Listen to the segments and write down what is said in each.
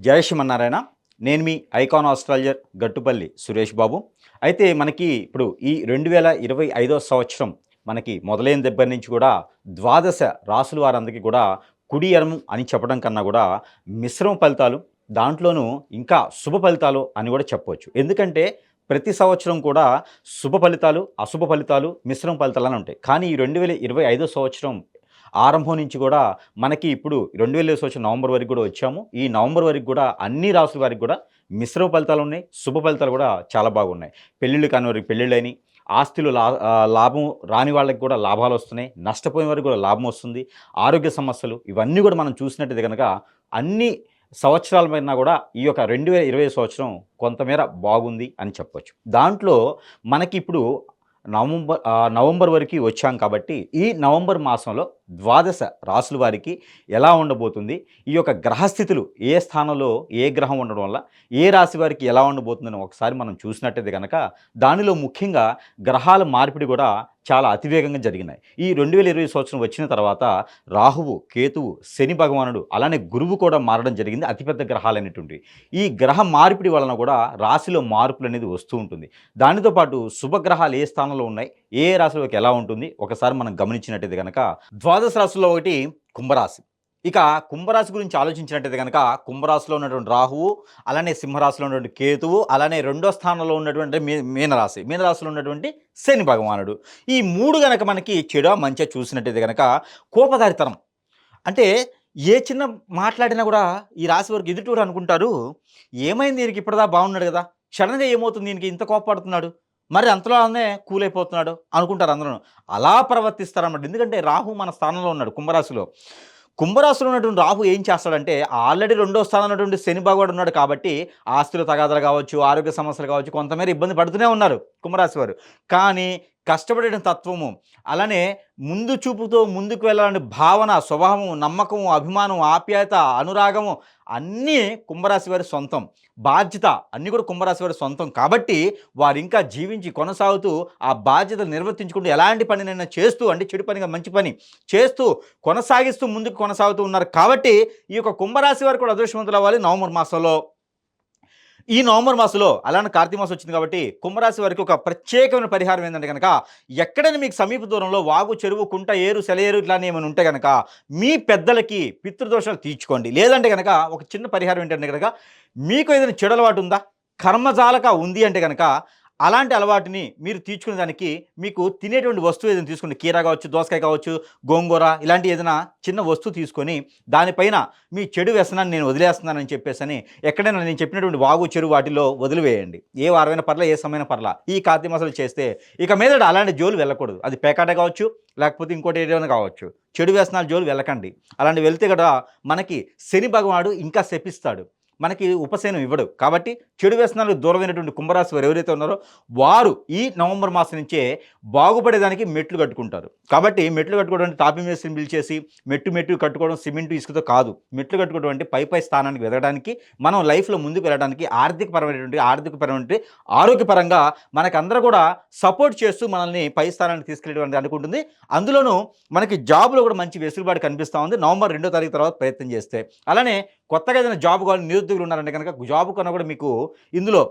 జయ శ్రీమన్నారాయణ. నేను మీ icon astrologer Gattupalli Suresh Babu. అయితే మనకి ఇప్పుడు ఈ రెండు వేల ఇరవై ఐదో సంవత్సరం మనకి మొదలైన దగ్గర నుంచి కూడా ద్వాదశ రాసుల వారందరికీ కూడా కుడి ఎరము అని చెప్పడం కన్నా కూడా మిశ్రమ ఫలితాలు దాంట్లోనూ ఇంకా శుభ ఫలితాలు అని కూడా చెప్పవచ్చు ఎందుకంటే ప్రతి సంవత్సరం కూడా శుభ ఫలితాలు అశుభ ఫలితాలు మిశ్రమ ఫలితాలు అని ఉంటాయి. కానీ ఈ రెండు వేల ఇరవై ఐదో సంవత్సరం ఆరంభం నుంచి కూడా మనకి ఇప్పుడు రెండు వేల సంవత్సరం నవంబర్ వరకు కూడా వచ్చాము. ఈ నవంబర్ వరకు కూడా అన్ని రాసుల వారికి కూడా మిశ్రమ ఫలితాలు ఉన్నాయి శుభ ఫలితాలు కూడా చాలా బాగున్నాయి. పెళ్ళిళ్ళు కాని వారికి పెళ్ళిళ్ళని ఆస్తులు లా లాభం రాని వాళ్ళకి కూడా లాభాలు వస్తున్నాయి. నష్టపోయిన వారికి కూడా లాభం వస్తుంది. ఆరోగ్య సమస్యలు ఇవన్నీ కూడా మనం చూసినట్టయితే కనుక అన్ని సంవత్సరాల పైన కూడా ఈ యొక్క రెండు వేల ఇరవై సంవత్సరం కొంతమేర బాగుంది అని చెప్పొచ్చు. దాంట్లో మనకి ఇప్పుడు నవంబర్ నవంబర్ వరకు వచ్చాం కాబట్టి ఈ నవంబర్ మాసంలో ద్వాదశ రాసుల వారికి ఎలా ఉండబోతుంది? ఈ యొక్క గ్రహస్థితులు ఏ స్థానంలో ఏ గ్రహం ఉండడం వల్ల ఏ రాశి వారికి ఎలా ఉండబోతుందని ఒకసారి మనం చూసినట్టయితే కనుక దానిలో ముఖ్యంగా గ్రహాల మార్పిడి కూడా చాలా అతివేగంగా జరిగినాయి. ఈ రెండు వేల ఇరవై సంవత్సరం వచ్చిన తర్వాత రాహువు కేతువు శని భగవానుడు అలానే గురువు కూడా మారడం జరిగింది అతిపెద్ద గ్రహాలైనటువంటి ఈ గ్రహ మార్పిడి వలన కూడా రాశిలో మార్పులు అనేది వస్తూ ఉంటుంది. దానితో పాటు శుభగ్రహాలు ఏ స్థానంలో ఉన్నాయి? ఏ రాశిలోకి ఎలా ఉంటుంది? ఒకసారి మనం గమనించినట్టయితే కనుక ద్వాదశ రాశుల్లో ఒకటి కుంభరాశి. ఇక కుంభరాశి గురించి ఆలోచించినట్టయితే కనుక కుంభరాశిలో ఉన్నటువంటి రాహువు అలానే సింహరాశిలో ఉన్నటువంటి కేతువు అలానే రెండో స్థానంలో ఉన్నటువంటి మీ మీనరాశి. మీనరాశిలో ఉన్నటువంటి శని భగవానుడు. ఈ మూడు గనక మనకి చెడు మంచిగా చూసినట్టయితే కనుక కోపదారితనం. అంటే ఏ చిన్న మాట్లాడినా కూడా ఈ రాశి వరకు ఎదుటూరు అనుకుంటారు ఏమైంది? దీనికి ఇప్పటిదా బాగున్నాడు కదా. సడన్గా ఏమవుతుంది? దీనికి ఇంత కోపడుతున్నాడు మరి అంతలోనే కూలైపోతున్నాడు అనుకుంటారు అందరూ అలా ప్రవర్తిస్తారన్నమాట. ఎందుకంటే రాహు మన స్థానంలో ఉన్నాడు కుంభరాశిలో. కుంభరాశిలో ఉన్నటువంటి రాహు ఏం చేస్తాడంటే ఆల్రెడీ రెండో స్థానం ఉన్నటువంటి శని భగవాడు ఉన్నాడు కాబట్టి ఆస్తులు తగాదాలు కావచ్చు ఆరోగ్య సమస్యలు కావచ్చు కొంతమేర ఇబ్బంది పడుతూనే ఉన్నారు కుంభరాశి వారు. కానీ కష్టపడిన తత్వము. అలానే ముందు చూపుతో ముందుకు వెళ్ళాలని భావన స్వభావము నమ్మకము అభిమానం ఆప్యాయత అనురాగము అన్నీ కుంభరాశి వారి సొంతం. బాధ్యత అన్నీ కూడా కుంభరాశి వారి సొంతం. కాబట్టి వారు ఇంకా జీవించి కొనసాగుతూ ఆ బాధ్యత నిర్వర్తించుకుంటూ ఎలాంటి పనినైనా చేస్తూ అంటే చెడు పనిగా మంచి పని చేస్తూ కొనసాగిస్తూ ముందుకు కొనసాగుతూ ఉన్నారు. కాబట్టి ఈ యొక్క కుంభరాశి వారు కూడా అదృష్టవంతులు అవ్వాలి. నవంబర్ మాసంలో. ఈ నవంబర్ మాసంలో అలానే కార్తీక మాసం వచ్చింది కాబట్టి కుంభరాశి వారికి ఒక ప్రత్యేకమైన పరిహారం ఏంటంటే కనుక ఎక్కడైనా మీకు సమీప దూరంలో వాగు చెరువు కుంట ఏరు సెలయేరు ఇట్లానే ఏమైనా ఉంటే కనుక మీ పెద్దలకి పితృదోషాలు తీర్చుకోండి. లేదంటే కనుక ఒక చిన్న పరిహారం ఏంటంటే కనుక మీకు ఏదైనా చెడలవాటు ఉందా? కర్మజాలక ఉంది అంటే కనుక అలాంటి అలవాటుని మీరు తీర్చుకునే దానికి మీకు తినేటువంటి వస్తువు ఏదైనా తీసుకుని కీర కావచ్చు దోసకాయ కావచ్చు గోంగూర ఇలాంటి ఏదైనా చిన్న వస్తువు తీసుకొని దానిపైన మీ చెడు వ్యసనాన్ని నేను వదిలేస్తున్నానని చెప్పేసి ఎక్కడైనా నేను చెప్పినటువంటి వాగు చెరువు వాటిలో వదిలివేయండి. ఏ వారమైన పర్ల ఏ సమయమైన పర్ల. ఈ కార్తీమాసాలు చేస్తే ఇక మీద అలాంటి జోలు వెళ్ళకూడదు. అది పేకాట కావచ్చు లేకపోతే ఇంకోటి ఏదైనా కావచ్చు. చెడు వ్యసనాల జోలు వెళ్ళకండి. అలాంటి వెళ్తే కూడా మనకి శని భగవానుడు ఇంకా శపిస్తాడు. మనకి ఉపశమనం ఇవ్వడు. కాబట్టి చెడు వ్యసనాలకు దూరమైనటువంటి కుంభరాశి వారు ఎవరైతే ఉన్నారో వారు ఈ నవంబర్ మాసం నుంచే బాగుపడేదానికి మెట్లు కట్టుకుంటారు. కాబట్టి మెట్లు కట్టుకోవడం అంటే తాపి మేస్త్రిని పిలిచేసి మెట్టు మెట్టు కట్టుకోవడం సిమెంట్ ఇసుకతో కాదు. మెట్లు కట్టుకోవడం అంటే పై పై స్థానానికి వెళ్ళడానికి మనం లైఫ్లో ముందుకు వెళ్ళడానికి ఆర్థికపరమైనటువంటి ఆర్థికపరమైనటువంటి ఆరోగ్యపరంగా మనకందరూ కూడా సపోర్ట్ చేస్తూ మనల్ని పై స్థానానికి తీసుకెళ్ళడం అనుకుంటుంది అందులోనూ మనకి జాబ్లో కూడా మంచి వెసులుబాటు కనిపిస్తూ ఉంది. నవంబర్ రెండో తారీఖు తర్వాత ప్రయత్నం చేస్తే. అలానే కొత్తగా ఏదైనా జాబ్ కావాలి నిరుద్యోగులు ఉన్నారంటే కనుక జాబ్ కన్నా కూడా మీకు ఇందులో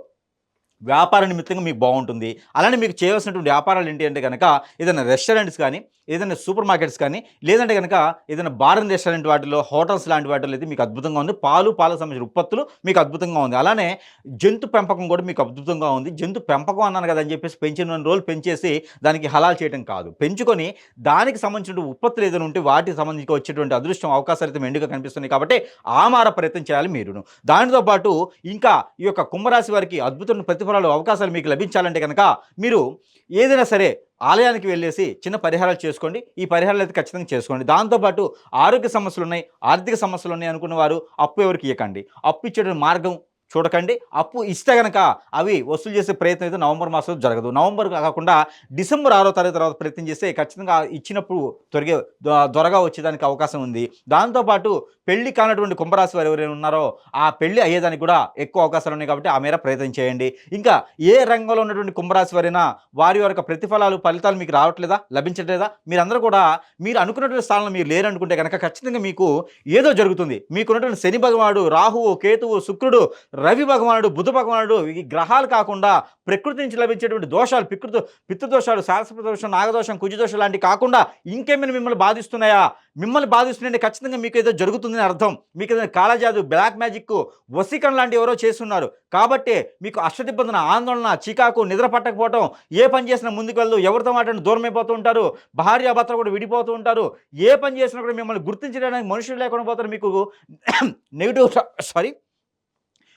వ్యాపార నిమిత్తంగా మీకు బాగుంటుంది. అలానే మీకు చేయవలసినటువంటి వ్యాపారాలు ఏంటి అంటే కనుక ఏదైనా రెస్టారెంట్స్ కానీ ఏదైనా సూపర్ మార్కెట్స్ కానీ లేదంటే కనుక ఏదైనా బార్ రెస్టారెంట్ వాటిలో హోటల్స్ లాంటి వాటిలో అయితే మీకు అద్భుతంగా ఉంది. పాలు పాలకు సంబంధించిన ఉత్పత్తులు మీకు అద్భుతంగా ఉంది. అలానే జంతు పెంపకం కూడా మీకు అద్భుతంగా ఉంది. జంతు పెంపకం అన్నాను కదా అని చెప్పేసి పెంచిన రోజులు పెంచేసి దానికి హలాల్ చేయడం కాదు. పెంచుకొని దానికి సంబంధించిన ఉత్పత్తులు ఏదైనా ఉంటే వాటికి సంబంధించి వచ్చేటువంటి అదృష్టం అవకాశాలు అయితే మెండుగా కనిపిస్తుంది కాబట్టి ఆమార ప్రయత్నం చేయాలి మీరును. దానితో పాటు ఇంకా ఈ యొక్క కుంభరాశి వారికి అద్భుతమైన ప్రతిఫలాలు అవకాశాలు మీకు లభించాలంటే కనుక మీరు ఏదైనా సరే ఆలయానికి వెళ్ళేసి చిన్న పరిహారాలు చేసుకోండి. ఈ పరిహారాలు అయితే ఖచ్చితంగా చేసుకోండి. దాంతోపాటు ఆరోగ్య సమస్యలు ఉన్నాయి ఆర్థిక సమస్యలు ఉన్నాయి అనుకున్న వారు అప్పు ఎవరికి ఇవ్వకండి అప్పు ఇచ్చే మార్గం చూడకండి. అప్పు ఇస్తే కనుక అవి వసూలు చేసే ప్రయత్నం అయితే నవంబర్ మాసంలో జరగదు. నవంబర్ కాకుండా డిసెంబర్ ఆరో తారీఖు తర్వాత ప్రయత్నం చేస్తే ఖచ్చితంగా ఇచ్చినప్పుడు త్వరగా త్వరగా వచ్చేదానికి అవకాశం ఉంది. దాంతోపాటు పెళ్ళి కానటువంటి కుంభరాశి వారు ఎవరైనా ఉన్నారో ఆ పెళ్ళి అయ్యేదానికి కూడా ఎక్కువ అవకాశాలు ఉన్నాయి కాబట్టి ఆ మేర ప్రయత్నం చేయండి. ఇంకా ఏ రంగంలో ఉన్నటువంటి కుంభరాశి వారైనా వారి యొక్క ప్రతిఫలాలు ఫలితాలు మీకు రావట్లేదా? లభించట్లేదా? మీరందరూ కూడా మీరు అనుకున్నటువంటి స్థానంలో మీరు లేరనుకుంటే కనుక ఖచ్చితంగా మీకు ఏదో జరుగుతుంది. మీకున్నటువంటి శని భగవాడు రాహువు కేతువు శుక్రుడు రవి భగవానుడు బుధ భగవానుడు ఈ గ్రహాలు కాకుండా ప్రకృతి నుంచి లభించేటువంటి దోషాలు పితృ పితృదోషాలు శాస్త్ర దోషం నాగదోషం కుజదోషం లాంటివి కాకుండా ఇంకేమైనా మిమ్మల్ని బాధిస్తున్నాయా? మిమ్మల్ని బాధిస్తున్నాయంటే ఖచ్చితంగా మీకు ఏదో జరుగుతుందని అర్థం. మీకు ఏదైనా కాళజాదు బ్లాక్ మ్యాజిక్ వసీకరణ లాంటి ఎవరో చేస్తున్నారు. కాబట్టి మీకు అష్టదిబ్బందన ఆందోళన చికాకు నిద్ర పట్టకపోవటం ఏ పని చేసినా ముందుకు వెళ్దు ఎవరితో మాట్లాడిన దూరం అయిపోతూ ఉంటారు. భార్య భర్త కూడా విడిపోతూ ఉంటారు. ఏ పని చేసినా కూడా మిమ్మల్ని గుర్తించడానికి మనుషులు లేకుండా పోతారు. మీకు నెగిటివ్ సారీ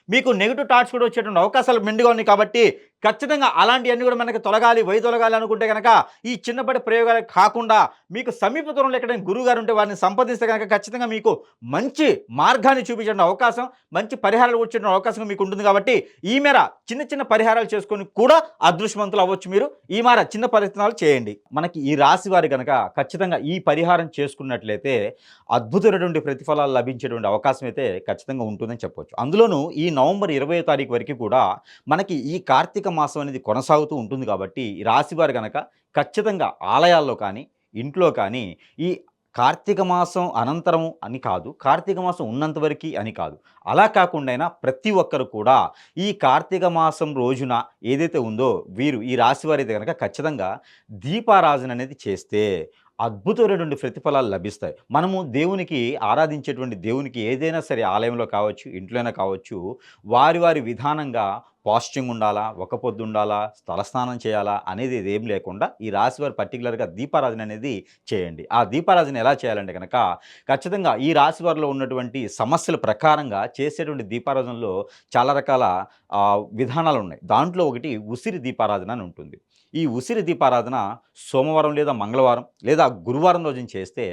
మీకు నెగిటివ్ థాట్స్ కూడా వచ్చేటువంటి అవకాశాలు మెండుగా ఉన్నాయి కాబట్టి ఖచ్చితంగా అలాంటివన్నీ కూడా మనకి తొలగాలి వై తొలగాలి అనుకుంటే కనుక ఈ చిన్నప్పటి ప్రయోగాలు కాకుండా మీకు సమీప దూరంలో ఎక్కడైనా గురువు గారు ఉంటే వారిని సంప్రదిస్తే కనుక ఖచ్చితంగా మీకు మంచి మార్గాన్ని చూపించడం అవకాశం మంచి పరిహారాలు వచ్చే అవకాశం మీకు ఉంటుంది కాబట్టి ఈ మేర చిన్న చిన్న పరిహారాలు చేసుకొని కూడా అదృష్టవంతులు అవ్వచ్చు మీరు. ఈ మేర చిన్న ప్రయత్నాలు చేయండి. మనకి ఈ రాశి వారి కనుక ఖచ్చితంగా ఈ పరిహారం చేసుకున్నట్లయితే అద్భుతమైనటువంటి ప్రతిఫలాలు లభించేటువంటి అవకాశం అయితే ఖచ్చితంగా ఉంటుందని చెప్పవచ్చు అందులోనూ ఈ నవంబర్ ఇరవై తారీఖు వరకు కూడా మనకి ఈ కార్తీక మాసం అనేది కొనసాగుతూ ఉంటుంది కాబట్టి ఈ రాశి కనుక ఖచ్చితంగా ఆలయాల్లో కానీ ఇంట్లో కానీ ఈ కార్తీక మాసం అనంతరం అని కాదు కార్తీక మాసం ఉన్నంతవరకు అని కాదు. అలా కాకుండా ప్రతి ఒక్కరు కూడా ఈ కార్తీక మాసం రోజున ఏదైతే ఉందో వీరు ఈ రాశి అయితే కనుక ఖచ్చితంగా దీపారాజన అనేది చేస్తే అద్భుతమైనటువంటి ప్రతిఫలాలు లభిస్తాయి. మనము దేవునికి ఆరాధించేటువంటి దేవునికి ఏదైనా సరే ఆలయంలో కావచ్చు ఇంట్లోనే కావచ్చు వారి వారి విధానంగా పాస్టింగ్ ఉండాలా? ఒక పొద్దు ఉండాలా? తలస్నానం చేయాలా? అనేది ఏం లేకుండా ఈ రాశి వారు పర్టికులర్గా దీపారాధన అనేది చేయండి. ఆ దీపారాధన ఎలా చేయాలంటే కనుక ఖచ్చితంగా ఈ రాశి వారిలో ఉన్నటువంటి సమస్యల ప్రకారంగా చేసేటువంటి దీపారాధనలో చాలా రకాల విధానాలు ఉన్నాయి. దాంట్లో ఒకటి ఉసిరి దీపారాధన అని ఉంటుంది. ఈ ఉసిరి దీపారాధన సోమవారం లేదా మంగళవారం లేదా గురువారం రోజున చేస్తే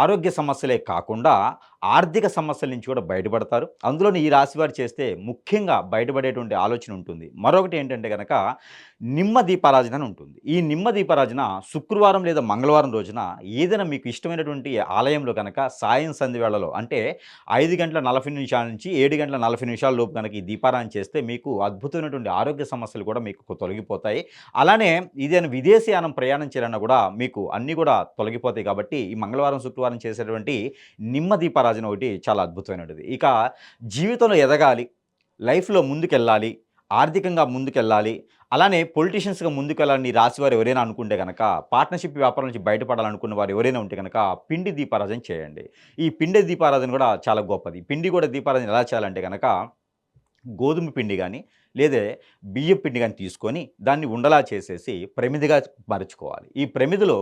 ఆరోగ్య సమస్యలే కాకుండా ఆర్థిక సమస్యల నుంచి కూడా బయటపడతారు. అందులోని ఈ రాశి వారు చేస్తే ముఖ్యంగా బయటపడేటువంటి ఆలోచన ఉంటుంది. మరొకటి ఏంటంటే కనుక నిమ్మ దీపారాజన అని ఉంటుంది. ఈ నిమ్మ దీపారాజన శుక్రవారం లేదా మంగళవారం రోజున ఏదైనా మీకు ఇష్టమైనటువంటి ఆలయంలో కనుక సాయం సంధి వేళలో అంటే ఐదు గంటల నలభై నిమిషాల నుంచి ఏడు గంటల నలభై నిమిషాల లోపు కనుక ఈ దీపారాధన చేస్తే మీకు అద్భుతమైనటువంటి ఆరోగ్య సమస్యలు కూడా మీకు తొలగిపోతాయి. అలానే ఇదేనా విదేశీయానం ప్రయాణం చేయాలన్నా కూడా మీకు అన్నీ కూడా తొలగిపోతాయి కాబట్టి ఈ మంగళవారం శుక్రవారం చేసేటువంటి నిమ్మ దీపారాధన ఒకటి చాలా అద్భుతమైనది ఇక జీవితంలో ఎదగాలి లైఫ్లో ముందుకెళ్ళాలి ఆర్థికంగా ముందుకెళ్ళాలి అలానే పొలిటీషియన్స్గా ముందుకెళ్ళాలని ఈ రాశివారు ఎవరైనా అనుకుంటే కనుక పార్ట్నర్షిప్ వ్యాపారం నుంచి బయటపడాలనుకున్న వారు ఎవరైనా ఉంటే కనుక పిండి దీపారాధన చేయండి. ఈ పిండి దీపారాధన కూడా చాలా గొప్పది. పిండి కూడా దీపారాధన ఎలా చేయాలంటే కనుక గోధుమ పిండి కానీ లేదా బియ్యం పిండి కానీ తీసుకొని దాన్ని ఉండలా చేసేసి ప్రమిదిగా మరచుకోవాలి. ఈ ప్రమిదిలో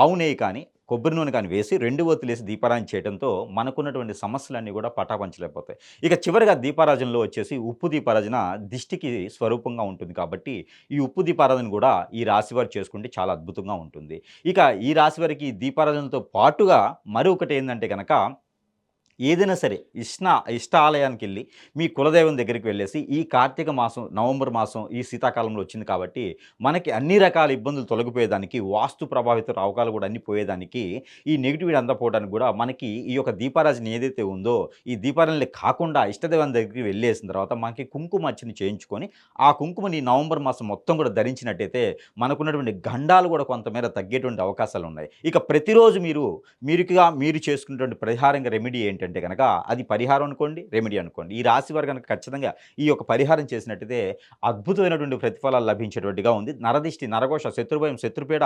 ఆవు నెయ్యి కానీ కొబ్బరి నూనె కానీ వేసి రెండు ఒత్తులేసి దీపారాధన చేయడంతో మనకున్నటువంటి సమస్యలన్నీ కూడా పటాపంచలేకపోతాయి. ఇక చివరిగా దీపారాజనలో వచ్చేసి ఉప్పు దీపారాజన దిష్టికి స్వరూపంగా ఉంటుంది కాబట్టి ఈ ఉప్పు దీపారాధన కూడా ఈ రాశివారు చేసుకుంటే చాలా అద్భుతంగా ఉంటుంది. ఇక ఈ రాశివారికి వారికి దీపారాధనతో పాటుగా మరొకటి ఏంటంటే కనుక ఏదైనా సరే ఇష్ట ఇష్ట ఆలయానికి వెళ్ళి మీ కులదైవం దగ్గరికి వెళ్ళేసి ఈ కార్తీక మాసం నవంబర్ మాసం ఈ శీతాకాలంలో వచ్చింది కాబట్టి మనకి అన్ని రకాల ఇబ్బందులు తొలగిపోయేదానికి వాస్తు ప్రభావిత రావకాలు కూడా అన్ని పోయేదానికి ఈ నెగిటివిటీ అంతా పోవడానికి కూడా మనకి ఈ యొక్క దీపారాజన ఏదైతే ఉందో ఈ దీపారాజుని కాకుండా ఇష్టదైవం దగ్గరికి వెళ్ళేసిన తర్వాత మనకి కుంకుమ అర్చన చేయించుకొని ఆ కుంకుమని నవంబర్ మాసం మొత్తం కూడా ధరించినట్టయితే మనకున్నటువంటి గండాలు కూడా కొంతమేర తగ్గేటువంటి అవకాశాలు ఉన్నాయి ఇక ప్రతిరోజు మీరు మీరుగా మీరు చేసుకున్నటువంటి పరిహారంగా రెమెడీ ఏంటంటే కనుక అది పరిహారం అనుకోండి రెమెడీ అనుకోండి. ఈ రాశి వారు కనుక ఖచ్చితంగా ఈ యొక్క పరిహారం చేసినట్టయితే అద్భుతమైనటువంటి ప్రతిఫలాలు లభించేటువంటిగా ఉంది. నరదిష్టి నరఘోష శత్రుభయం శత్రుపీడ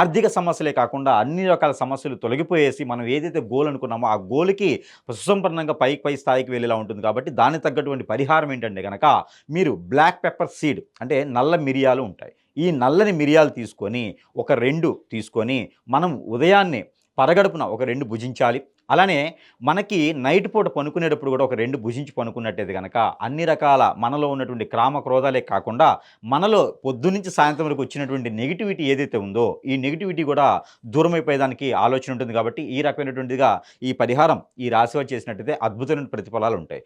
ఆర్థిక సమస్యలే కాకుండా అన్ని రకాల సమస్యలు తొలగిపోయేసి మనం ఏదైతే గోల్ అనుకున్నామో ఆ గోల్కి సుసంపన్నంగా పైకి పై స్థాయికి వెళ్ళేలా ఉంటుంది కాబట్టి దానికి తగ్గటువంటి పరిహారం ఏంటంటే కనుక మీరు బ్లాక్ పెప్పర్ సీడ్ అంటే నల్ల మిరియాలు ఉంటాయి. ఈ నల్లని మిరియాలు తీసుకొని ఒక రెండు తీసుకొని మనం ఉదయాన్నే పరగడుపున ఒక రెండు భుజించాలి. అలానే మనకి నైట్ పూట పనుకునేటప్పుడు కూడా ఒక రెండు భుజించి పనుకున్నట్టయితే కనుక అన్ని రకాల మనలో ఉన్నటువంటి క్రామ క్రోధాలే కాకుండా మనలో పొద్దునుంచి సాయంత్రం వరకు వచ్చినటువంటి నెగిటివిటీ ఏదైతే ఉందో ఈ నెగిటివిటీ కూడా దూరం అయిపోయేదానికి ఆలోచన ఉంటుంది కాబట్టి ఈ రకమైనటువంటిదిగా ఈ పరిహారం ఈ రాశివారు చేసినట్టయితే అద్భుతమైన ప్రతిఫలాలు ఉంటాయి.